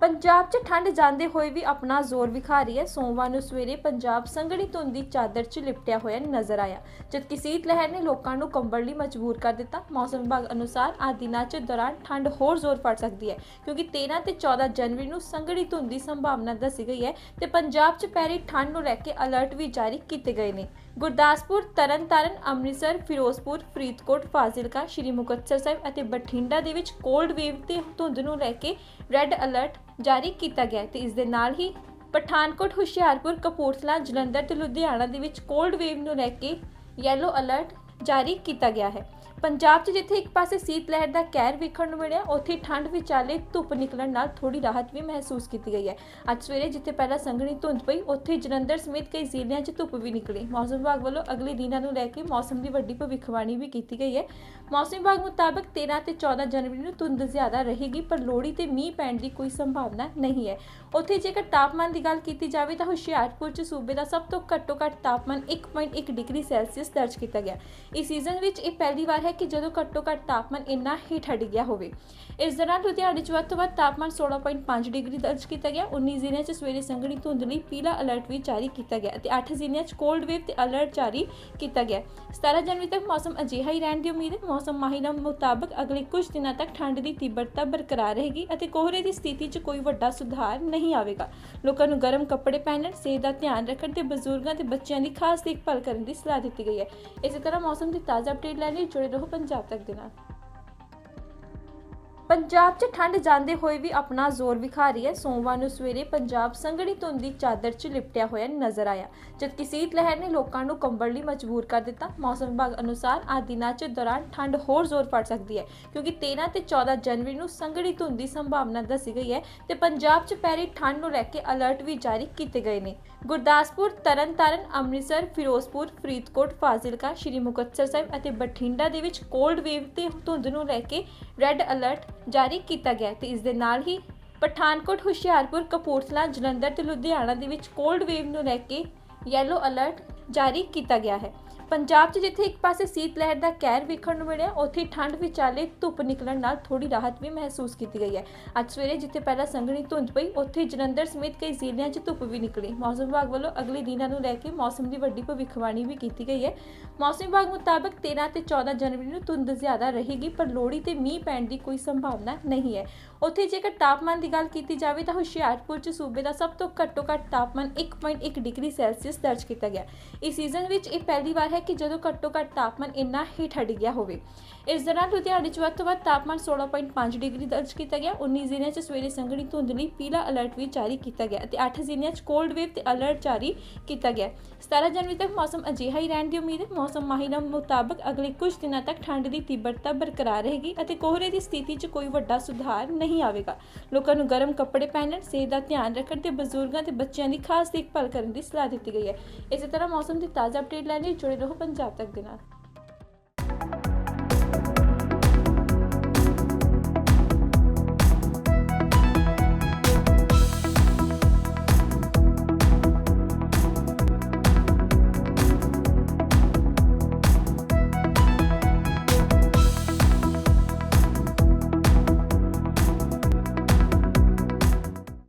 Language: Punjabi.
ਪੰਜਾਬ 'ਚ ਠੰਡ ਜਾਂਦੇ ਹੋਏ ਵੀ ਆਪਣਾ ਜ਼ੋਰ ਵਿਖਾ ਰਹੀ ਹੈ। ਸੋਮਵਾਰ ਨੂੰ ਸਵੇਰੇ ਪੰਜਾਬ ਸੰਘਣੀ ਧੁੰਦ ਦੀ ਚਾਦਰ 'ਚ ਲਿਪਟਿਆ ਹੋਇਆ ਨਜ਼ਰ ਆਇਆ, ਜਦਕਿ ਸੀਤ ਲਹਿਰ ਨੇ ਲੋਕਾਂ ਨੂੰ ਕੰਬਲ ਲਈ ਮਜਬੂਰ ਕਰ ਦਿੱਤਾ। ਮੌਸਮ ਵਿਭਾਗ ਅਨੁਸਾਰ ਆ ਦਿਨਾਂ 'ਚ ਦੌਰਾਨ ਠੰਡ ਹੋਰ ਜ਼ੋਰ ਫੜ ਸਕਦੀ ਹੈ, ਕਿਉਂਕਿ 13 ਤੇ 14 ਜਨਵਰੀ ਨੂੰ ਸੰਘਣੀ ਧੁੰਦ ਦੀ ਸੰਭਾਵਨਾ ਦੱਸੀ ਗਈ ਹੈ ਤੇ ਪੰਜਾਬ 'ਚ ਪੈ ਰਹੀ ਠੰਡ ਨੂੰ ਲੈ ਕੇ ਅਲਰਟ ਵੀ ਜਾਰੀ ਕੀਤੇ ਗਏ ਨੇ। ਗੁਰਦਾਸਪੁਰ, ਤਰਨਤਾਰਨ, ਅੰਮ੍ਰਿਤਸਰ, ਫਿਰੋਜ਼ਪੁਰ, ਫਰੀਦਕੋਟ, ਫਾਜ਼ਿਲਕਾ, ਸ਼੍ਰੀ ਮੁਕਤਸਰ ਸਾਹਿਬ ਅਤੇ ਬਠਿੰਡਾ ਦੇ ਵਿੱਚ ਕੋਲਡ ਵੇਵ ਤੇ ਧੁੰਦ ਨੂੰ ਲੈ ਕੇ ਰੈੱਡ ਅਲਰਟ ਜਾਰੀ ਕੀਤਾ ਗਿਆ ਹੈ ਤੇ ਇਸ ਦੇ ਨਾਲ ਹੀ ਪਠਾਨਕੋਟ, ਹੁਸ਼ਿਆਰਪੁਰ, ਕਪੂਰਥਲਾ, ਜਲੰਧਰ ਤੇ ਲੁਧਿਆਣਾ ਦੇ ਵਿੱਚ ਕੋਲਡ ਵੇਵ ਨੂੰ ਲੈ ਕੇ ਯੈਲੋ ਅਲਰਟ ਜਾਰੀ ਕੀਤਾ ਗਿਆ ਹੈ। ਪੰਜਾਬ 'ਚ ਜਿੱਥੇ ਇੱਕ ਪਾਸੇ ਸੀਤ ਲਹਿਰ ਦਾ ਕਹਿਰ ਵੇਖਣ ਨੂੰ ਮਿਲਿਆ, ਉੱਥੇ ਠੰਡ ਵਿਚਾਲੇ ਧੁੱਪ ਨਿਕਲਣ ਨਾਲ ਥੋੜੀ ਰਾਹਤ ਵੀ ਮਹਿਸੂਸ ਕੀਤੀ ਗਈ ਹੈ। ਅੱਜ ਸਵੇਰੇ ਜਿੱਥੇ ਪਹਿਲਾਂ ਸੰਘਣੀ ਧੁੰਦ ਪਈ, ਉੱਥੇ ਜਲੰਧਰ ਸਮੇਤ ਕਈ ਜ਼ਿਲ੍ਹਿਆਂ 'ਚ ਧੁੱਪ ਵੀ ਨਿਕਲੀ। ਮੌਸਮ ਵਿਭਾਗ ਵੱਲੋਂ ਅਗਲੇ ਦਿਨਾਂ ਨੂੰ ਲੈ ਕੇ ਮੌਸਮ ਦੀ ਵੱਡੀ ਭਵਿੱਖਬਾਣੀ ਵੀ ਕੀਤੀ ਗਈ ਹੈ। ਮੌਸਮ ਵਿਭਾਗ ਮੁਤਾਬਕ 13 ਤੇ 14 ਜਨਵਰੀ ਨੂੰ ਧੁੰਦ ਜ਼ਿਆਦਾ ਰਹੇਗੀ, ਪਰ ਲੋਹੜੀ ਤੇ ਮੀਂਹ ਪੈਣ ਦੀ ਕੋਈ ਸੰਭਾਵਨਾ ਨਹੀਂ ਹੈ। ਉੱਥੇ ਜੇਕਰ ਤਾਪਮਾਨ ਦੀ ਗੱਲ ਕੀਤੀ ਜਾਵੇ ਤਾਂ ਹੁਸ਼ਿਆਰਪੁਰ 'ਚ ਸੂਬੇ ਦਾ ਸਭ ਤੋਂ ਘੱਟੋ ਘੱਟ ਤਾਪਮਾਨ 1.1 ਡਿਗਰੀ ਸੈਲਸੀਅਸ ਦਰਜ ਕੀਤਾ ਗਿਆ। ਇਸ ਸੀਜ਼ਨ ਵਿੱਚ ਇਹ ਪਹਿਲੀ ਵਾਰ ਹੈ ਕਿ ਜਦੋਂ ਘੱਟੋ ਘੱਟ ਤਾਪਮਾਨ ਇੰਨਾ ਹੀ ਹਟ ਗਿਆ ਹੋਵੇ। ਇਸ ਦੌਰਾਨ ਲੁਧਿਆਣੇ 'ਚ ਵੱਧ ਤੋਂ ਵੱਧ ਤਾਪਮਾਨ 16.5 ਡਿਗਰੀ ਦਰਜ ਕੀਤਾ ਗਿਆ। 19 ਜ਼ਿਲ੍ਹਿਆਂ 'ਚ ਸਵੇਰੇ ਸੰਘਣੀ ਧੁੰਦ ਲਈ ਪੀਲਾ ਅਲਰਟ ਵੀ ਜਾਰੀ ਕੀਤਾ ਗਿਆ ਅਤੇ 8 ਜ਼ਿਲ੍ਹਿਆਂ 'ਚ ਕੋਲਡ ਵੇਵ ਤੇ ਅਲਰਟ ਜਾਰੀ ਕੀਤਾ ਗਿਆ। 17 ਜਨਵਰੀ ਤੱਕ ਮੌਸਮ ਅਜਿਹਾ ਹੀ ਰਹਿਣ ਦੀ ਉਮੀਦ ਹੈ। ਮੌਸਮ ਮਾਹਿਰਾਂ ਮੁਤਾਬਕ ਅਗਲੇ ਕੁਝ ਦਿਨਾਂ ਤੱਕ ਠੰਡ ਦੀ ਤੀਬਰਤਾ ਬਰਕਰਾਰ ਰਹੇਗੀ ਅਤੇ ਕੋਹਰੇ ਦੀ ਸਥਿਤੀ 'ਚ ਕੋਈ ਵੱਡਾ ਸੁਧਾਰ ਨਹੀਂ ਆਵੇਗਾ। ਲੋਕਾਂ ਨੂੰ ਗਰਮ ਕੱਪੜੇ ਪਹਿਨਣ, ਸਿਹਤ ਦਾ ਧਿਆਨ ਰੱਖਣ ਤੇ ਬਜ਼ੁਰਗਾਂ ਤੇ ਬੱਚਿਆਂ ਦੀ ਖਾਸ ਦੇਖਭਾਲ ਕਰਨ ਦੀ ਸਲਾਹ ਦਿੱਤੀ ਗਈ ਹੈ। ਇਸੇ ਤਰ੍ਹਾਂ ਮੌਸਮ ਦੀ ਤਾਜ਼ਾ ਅਪਡੇਟ ਲੈਣ ਲਈ ਜੁੜੇ ਰਹੋ ਪੰਜਾਬ ਤੱਕ ਦੇ ਨਾਲ। ਪੰਜਾਬ 'ਚ ਠੰਡ ਜਾਂਦੇ ਹੋਏ ਵੀ ਆਪਣਾ ਜ਼ੋਰ ਵਿਖਾ ਰਹੀ ਹੈ। ਸੋਮਵਾਰ ਨੂੰ ਸਵੇਰੇ ਪੰਜਾਬ ਸੰਘਣੀ ਧੁੰਦ ਦੀ ਚਾਦਰ 'ਚ ਲਿਪਟਿਆ ਹੋਇਆ ਨਜ਼ਰ ਆਇਆ। ਜਦਕਿ ਸੀਤ ਲਹਿਰ ਨੇ ਲੋਕਾਂ ਨੂੰ ਕੰਬਲ ਲਈ ਮਜਬੂਰ ਕਰ ਦਿੱਤਾ। ਮੌਸਮ ਵਿਭਾਗ ਅਨੁਸਾਰ ਆ ਦਿਨਾਂ 'ਚ ਦੌਰਾਨ ਠੰਡ ਹੋਰ ਜ਼ੋਰ ਫੜ ਸਕਦੀ ਹੈ, ਕਿਉਂਕਿ 13 ਤੇ 14 ਜਨਵਰੀ ਨੂੰ ਸੰਘਣੀ ਧੁੰਦ ਦੀ ਸੰਭਾਵਨਾ ਦੱਸੀ ਗਈ ਹੈ ਤੇ ਪੰਜਾਬ 'ਚ ਪੈਰੀ ਠੰਡ ਨੂੰ ਲੈ ਕੇ ਅਲਰਟ ਵੀ ਜਾਰੀ ਕੀਤੇ ਗਏ ਨੇ। ਗੁਰਦਾਸਪੁਰ, ਤਰਨਤਾਰਨ, ਅੰਮ੍ਰਿਤਸਰ, ਫਿਰੋਜ਼ਪੁਰ, ਫਰੀਦਕੋਟ, ਫਾਜ਼ਿਲਕਾ, ਸ਼੍ਰੀ ਮੁਕਤਸਰ ਸਾਹਿਬ ਅਤੇ ਬਠਿੰਡਾ ਦੇ ਵਿੱਚ ਕੋਲਡ ਵੇਵ ਤੇ ਧੁੰਦ ਨੂੰ ਲੈ ਕੇ ਰੈੱਡ ਅਲਰਟ ਜਾਰੀ ਕੀਤਾ ਗਿਆ ਹੈ ਤੇ ਇਸ ਦੇ ਨਾਲ ਹੀ ਪਠਾਨਕੋਟ, ਹੁਸ਼ਿਆਰਪੁਰ, ਕਪੂਰਥਲਾ, ਜਲੰਧਰ ਤੇ ਲੁਧਿਆਣਾ ਦੇ ਵਿੱਚ ਕੋਲਡ ਵੇਵ ਨੂੰ ਲੈ ਕੇ ਯੈਲੋ ਅਲਰਟ ਜਾਰੀ ਕੀਤਾ ਗਿਆ ਹੈ। ਪੰਜਾਬ 'ਚ ਜਿੱਥੇ ਇੱਕ ਪਾਸੇ ਸੀਤ ਲਹਿਰ ਦਾ ਕਹਿਰ ਵੇਖਣ ਨੂੰ ਮਿਲਿਆ, ਉੱਥੇ ਠੰਡ ਵਿਚਾਲੇ ਧੁੱਪ ਨਿਕਲਣ ਨਾਲ ਥੋੜੀ ਰਾਹਤ ਵੀ ਮਹਿਸੂਸ ਕੀਤੀ ਗਈ ਹੈ। ਅੱਜ ਸਵੇਰੇ ਜਿੱਥੇ ਪਹਿਲਾਂ ਸੰਘਣੀ ਧੁੰਦ ਪਈ, ਉੱਥੇ ਜਲੰਧਰ ਸਮੇਤ ਕਈ ਜ਼ਿਲ੍ਹਿਆਂ 'ਚ ਧੁੱਪ ਵੀ ਨਿਕਲੀ। ਮੌਸਮ ਵਿਭਾਗ ਵੱਲੋਂ ਅਗਲੇ ਦਿਨਾਂ ਨੂੰ ਲੈ ਕੇ ਮੌਸਮ ਦੀ ਵੱਡੀ ਭਵਿੱਖਬਾਣੀ ਵੀ ਕੀਤੀ ਗਈ ਹੈ। ਮੌਸਮ ਵਿਭਾਗ ਮੁਤਾਬਕ 13 ਤੇ 14 ਜਨਵਰੀ ਨੂੰ ਧੁੰਦ ਜ਼ਿਆਦਾ ਰਹੇਗੀ, ਪਰ ਲੋਹੜੀ ਤੇ ਮੀਂਹ ਪੈਣ ਦੀ ਕੋਈ ਸੰਭਾਵਨਾ ਨਹੀਂ ਹੈ। ਉੱਥੇ ਜੇਕਰ ਤਾਪਮਾਨ ਦੀ ਗੱਲ ਕੀਤੀ ਜਾਵੇ ਤਾਂ ਹੁਸ਼ਿਆਰਪੁਰ 'ਚ ਸੂਬੇ ਦਾ ਸਭ ਤੋਂ ਘੱਟੋ ਘੱਟ ਤਾਪਮਾਨ 1.1 ਡਿਗਰੀ ਸੈਲਸੀਅਸ ਦਰਜ ਕੀਤਾ ਗਿਆ। ਇਸ ਸੀਜ਼ਨ ਵਿੱਚ ਇਹ ਪਹਿਲੀ ਵਾਰ ਹੈ ਕਿ ਜਦੋਂ ਘੱਟੋ ਘੱਟ ਤਾਪਮਾਨ ਇੰਨਾ ਹੀ ਹਟ ਗਿਆ ਹੋਵੇ। ਇਸ ਦੌਰਾਨ ਲੁਧਿਆਣੇ 'ਚ ਵੱਧ ਤੋਂ ਵੱਧ ਤਾਪਮਾਨ 16.5 ਡਿਗਰੀ ਦਰਜ ਕੀਤਾ ਗਿਆ। 19 ਜ਼ਿਲ੍ਹਿਆਂ 'ਚ ਸਵੇਰੇ ਸੰਘਣੀ ਧੁੰਦ ਲਈ ਪੀਲਾ ਅਲਰਟ ਵੀ ਜਾਰੀ ਕੀਤਾ ਗਿਆ ਅਤੇ 8 ਜ਼ਿਲ੍ਹਿਆਂ 'ਚ ਕੋਲਡ ਵੇਵ ਤੇ ਅਲਰਟ ਜਾਰੀ ਕੀਤਾ ਗਿਆ। 17 ਜਨਵਰੀ ਤੱਕ ਮੌਸਮ ਅਜਿਹਾ ਹੀ ਰਹਿਣ ਦੀ ਉਮੀਦ ਹੈ। ਮੌਸਮ ਮਾਹਿਰਾਂ ਮੁਤਾਬਕ ਅਗਲੇ ਕੁਝ ਦਿਨਾਂ ਤੱਕ ਠੰਡ ਦੀ ਤੀਬਰਤਾ ਬਰਕਰਾਰ ਰਹੇਗੀ ਅਤੇ ਕੋਹਰੇ ਦੀ ਸਥਿਤੀ 'ਚ ਕੋਈ ਵੱਡਾ ਸੁਧਾਰ ਨਹੀਂ ਆਵੇਗਾ। ਲੋਕਾਂ ਨੂੰ ਗਰਮ ਕੱਪੜੇ ਪਹਿਨਣ, ਸਿਹਤ ਦਾ ਧਿਆਨ ਰੱਖਣ ਤੇ ਬਜ਼ੁਰਗਾਂ ਤੇ ਬੱਚਿਆਂ ਦੀ ਖਾਸ ਦੇਖਭਾਲ ਕਰਨ ਦੀ ਸਲਾਹ ਦਿੱਤੀ ਗਈ ਹੈ। ਇਸੇ ਤਰ੍ਹਾਂ ਮੌਸਮ ਦੀ ਤਾਜ਼ਾ ਅਪਡੇਟ ਲੈਣ ਲਈ ਜੁੜੇ ਰਹੋ ਪੰਜਾਬ ਤੱਕ ਦੇ ਨਾਲ।